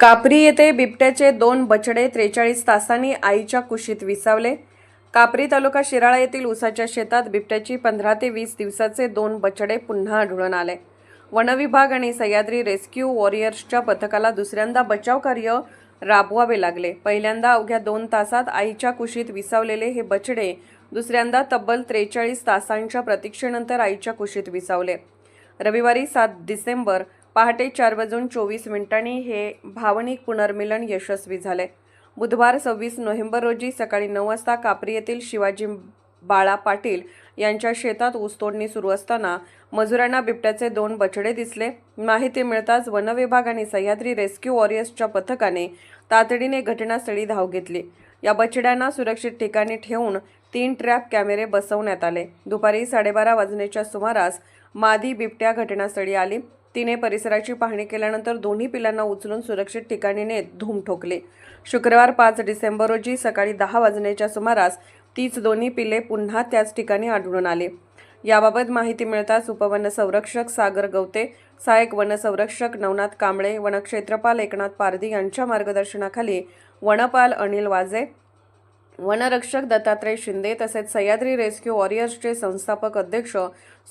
कापरी येथे बिबट्याचे दोन बछडे त्रेचाळीस तासांनी आईच्या कुशीत विसावले. कापरी तालुका शिराळा येथील उसाच्या शेतात बिबट्याची पंधरा ते वीस दिवसाचे दोन बछडे पुन्हा आढळून आले. वनविभाग आणि सह्याद्री रेस्क्यू वॉरियर्सच्या पथकाला दुसऱ्यांदा बचाव कार्य राबवावे लागले. पहिल्यांदा अवघ्या दोन तासात आईच्या कुशीत विसावलेले हे बछडे दुसऱ्यांदा तब्बल त्रेचाळीस तासांच्या प्रतीक्षेनंतर आईच्या कुशीत विसावले. रविवारी सात डिसेंबर पहाटे चार वाजून चोवीस मिनिटांनी हे भावनिक पुनर्मिलन यशस्वी झाले. बुधवार सव्वीस नोव्हेंबर रोजी सकाळी नऊ वाजता कापरी येथील शिवाजी बाळा पाटील यांच्या शेतात ऊसतोडणी सुरू असताना मजुरांना बिबट्याचे दोन बछडे दिसले. माहिती मिळताच वनविभाग आणि सह्याद्री रेस्क्यू वॉरियर्सच्या पथकाने तातडीने घटनास्थळी धाव घेतली. या बछड्यांना सुरक्षित ठिकाणी ठेवून तीन ट्रॅप कॅमेरे बसवण्यात आले. दुपारी साडेबारा वाजण्याच्या सुमारास मादी बिबट्या घटनास्थळी आली. तिने परिसराची पाहणी केल्यानंतर दोन्ही पिलांना उचलून सुरक्षित ठिकाणी नेत धूम ठोकले. शुक्रवार पाच डिसेंबर रोजी सकाळी दहा वाजण्याच्या सुमारास तीच दोन्ही पिले पुन्हा त्याच ठिकाणी आढळून आले. याबाबत माहिती मिळताच उपवन संरक्षक सागर गवते सहाय्यक वनसंरक्षक नवनाथ कांबळे वनक्षेत्रपाल एकनाथ पारधी यांच्या मार्गदर्शनाखाली वनपाल अनिल वाजे वनरक्षक दत्तात्रय शिंदे तसेच सह्याद्री रेस्क्यू वॉरियर्सचे संस्थापक अध्यक्ष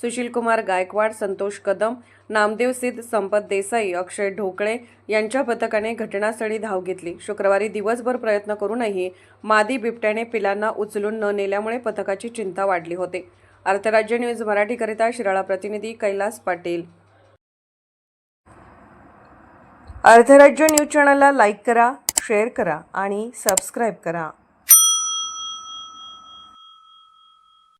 सुशीलकुमार गायकवाड संतोष कदम नामदेव सिद्ध संपत देसाई अक्षय ढोकळे यांच्या पथकाने घटनास्थळी धाव घेतली. शुक्रवारी दिवसभर प्रयत्न करूनही मादी बिबट्याने पिलांना उचलून न नेल्यामुळे पथकाची चिंता वाढली होती. अर्थराज्य न्यूज मराठीकरिता शिराळा प्रतिनिधी कैलास पाटील. अर्थराज्य न्यूज चॅनलला लाईक करा शेअर करा आणि सबस्क्राईब करा.